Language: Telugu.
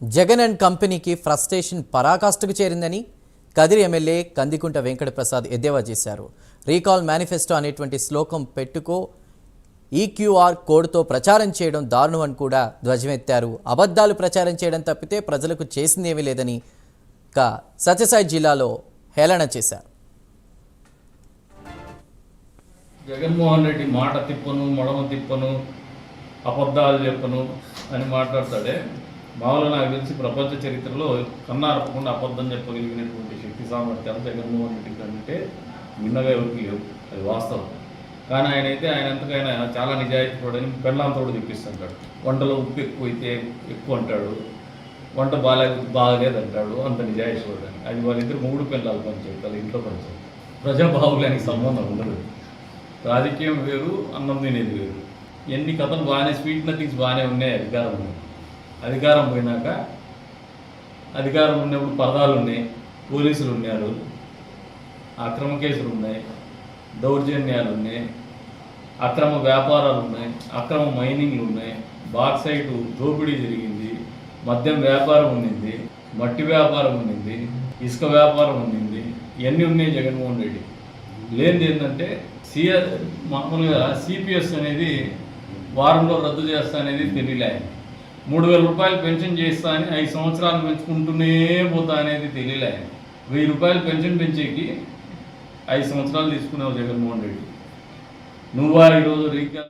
జగన్ అండ్ కంపెనీకి ఫ్రస్ట్రేషన్ పరాకాష్ఠకు చేరిందని కదిరి ఎమ్మెల్యే కందికుంట వెంకటప్రసాద్ ఎద్దేవా చేశారు. రీకాల్ మేనిఫెస్టో అనేటువంటి శ్లోకం పెట్టుకో ఈక్యూఆర్ కోడ్తో ప్రచారం చేయడం దారుణం అని కూడా ధ్వజమెత్తారు. అబద్ధాలు ప్రచారం చేయడం తప్పితే ప్రజలకు చేసిందేమీ లేదని ఇక సత్యసాయి జిల్లాలో హేళన చేశారు. జగన్మోహన్ రెడ్డి మాట తిప్పను మొడమ తిప్పను అబద్ధాలు చెప్పను అని మాట్లాడతాడే. మామూలుగా నాకు తెలిసి ప్రపంచ చరిత్రలో కన్నారపకుండా అబద్ధం చెప్పగలిగినటువంటి శక్తి సామర్థ్యాలు జగన్మోహన్ రెడ్డి కంటే మిన్నగా ఎవరికి లేవు. అది వాస్తవం. కానీ ఆయన అయితే ఆయన ఎంతకైనా చాలా నిజాయితీ పడని పెళ్ళాంతోడు తెప్పిస్తుంటాడు. వంటలో ఉప్పు ఎక్కువ అయితే ఎక్కువ అంటాడు. వంట బాగాలేదు బాగలేదంటాడు. అంత నిజాయితీ చూడడానికి అది వాళ్ళిద్దరు మూడు పిల్లలు పనిచేయాలి వాళ్ళ ఇంట్లో పనిచేస్తారు ప్రజాబాహుల్యానికి సంబంధం ఉండదు. రాజకీయం వేరు అన్నం తినేది వేరు. ఎన్ని కథలు బాగానే స్వీట్ నథింగ్స్ బాగానే ఉన్నాయి అధికారం ఉంది అధికారం పోయినాక అధికారం ఉన్నప్పుడు పరదాలు ఉన్నాయి పోలీసులు ఉన్నారు అక్రమ కేసులు ఉన్నాయి దౌర్జన్యాలు ఉన్నాయి అక్రమ వ్యాపారాలు ఉన్నాయి అక్రమ మైనింగ్లు ఉన్నాయి బాక్సైట్ దోపిడీ జరిగింది మద్యం వ్యాపారం ఉండింది మట్టి వ్యాపారం ఉండింది ఇసుక వ్యాపారం ఉండింది ఇవన్నీ ఉన్నాయి జగన్మోహన్ రెడ్డి లేనిది ఏంటంటే సిఆర్ మామూలుగా సిపిఎస్ అనేది వారంలో రద్దు చేస్తా అనేది తెలియలే ఆయన. మూడు వేల రూపాయలు పెన్షన్ చేస్తా అని ఐదు సంవత్సరాలు పెంచుకుంటూనే పోతా అనేది తెలియలే. వెయ్యి రూపాయలు పెన్షన్ పెంచేకి ఐదు సంవత్సరాలు తీసుకున్నావు జగన్మోహన్ రెడ్డి. నువ్వా ఈరోజు రీకా